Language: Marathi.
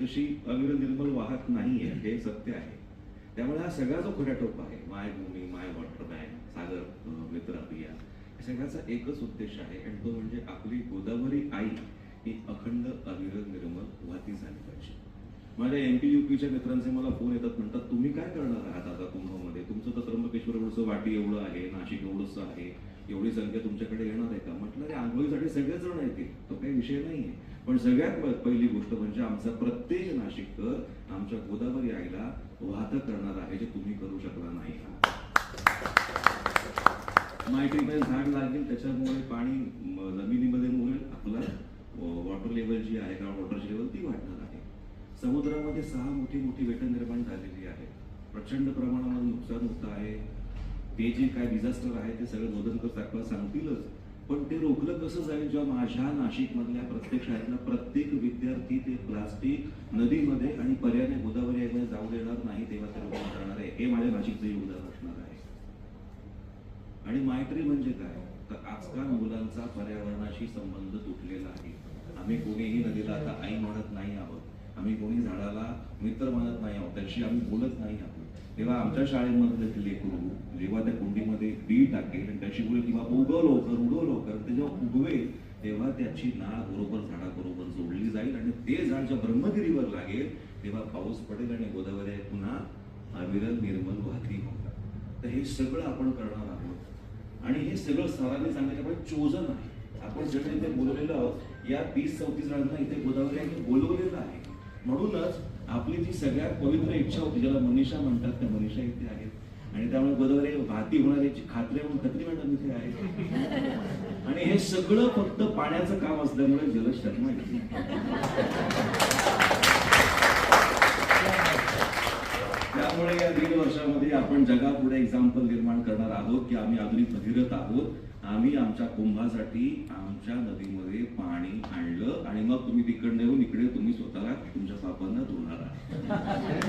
तशी अविर निर्मल वाहत नाहीये हे सत्य आहे. त्यामुळे हा सगळा जो खटाटोप आहे माय भूमी माय वॉटर बँक सागर मित्र अभिया या सगळ्याचा एकच उद्देश आहे आणि तो म्हणजे आपली गोदावरी आई ही अखंड अविरत निर्मल वाहती झाली पाहिजे. माझ्या एमपी युपीच्या मित्रांचे मला फोन येतात म्हणतात तुम्ही काय करणार आहात आता कुंभमध्ये? तुमचं तर त्र्यंबकेश्वर एवढंसं वाटी एवढं आहे नाशिक एवढंसं आहे एवढी संख्या तुमच्याकडे येणार आहे का? म्हटलं रे आंघोळीसाठी सगळेच जण येतील तो काही विषय नाहीये. पण सगळ्यात पहिली गोष्ट म्हणजे आमचा प्रत्येक नाशिककर आमच्या गोदावरी आईला वाहतक करणार आहे जे तुम्ही करू शकला नाही. मायट्रीमध्ये झाड लागेल त्याच्यामुळे पाणी जमिनीमध्ये मुळे आपला वॉटर लेवल जी आहे का वॉटरची लेवल ती वाढणार आहे. समुद्रामध्ये सहा मोठी मोठी वेटं निर्माण झालेली आहे प्रचंड प्रमाणामध्ये नुकसान होत आहे. ते जे काय डिझास्टर आहे ते सगळं मदतकर दाखवा सांगतीलच. पण ते रोखलं कसं जाईल? जेव्हा माझ्या नाशिक मधल्या प्रत्येक शाळेतला प्रत्येक विद्यार्थी ते प्लास्टिक नदीमध्ये आणि पर्याने गोदावरी यामध्ये जाऊ देणार नाही तेव्हा ते रोखलं करणार आहे. हे माझ्या नाशिकचं योगदान असणार आहे. आणि मायट्री म्हणजे काय? तर आजकाल मुलांचा पर्यावरणाशी संबंध तुटलेला आहे. आम्ही कोणीही नदीला आता आई म्हणत नाही आहोत. आम्ही कोणी झाडाला मित्र म्हणत नाही आहोत त्याशी आम्ही बोलत नाही आहोत. तेव्हा आमच्या शाळेमध्ये ते लेकरू जेव्हा त्या कुंडीमध्ये बी टाकेल आणि त्याची बोलेल किंवा उगव लवकर उडव लवकर ते जेव्हा उगवेल तेव्हा त्याची नाळ बरोबर झाडाबरोबर जोडली जाईल आणि ते झाड जेव्हा ब्रह्मगिरीवर लागेल तेव्हा पाऊस पडेल आणि गोदावरी पुन्हा अविरल निर्मल वाहती होतात तर हे सगळं आपण करणार आहोत. आणि हे सगळं सरांनी सांगितल्यामुळे चोजन आहे. आपण जेव्हा इथे बोलवलेलो आहोत या तीस चौतीस जणांना इथे गोदावरी यांनी बोलवलेलं म्हणूनच आपली जी सगळ्यात पवित्र इच्छा होती ज्याला मनीषा म्हणतात त्या मनीषा इथे आहेत. आणि त्यामुळे गोदावरी वाहती होणार याची खात्री म्हणून खत्री मॅडम इथे आहे आणि हे सगळं फक्त पाण्याचं काम असल्यामुळे जलद शर्मा इथे त्यामुळे या दीड वर्षामध्ये आपण जगापुढे एक्झाम्पल निर्माण करणार आहोत की आम्ही आधुनिक भगीरथ आहोत. आम्ही आमच्या कुंभासाठी आमच्या नदीमध्ये आणि मग तुम्ही तिकडनं येऊन इकडे तुम्ही स्वतःला तुमच्या पापांना धुणार आहात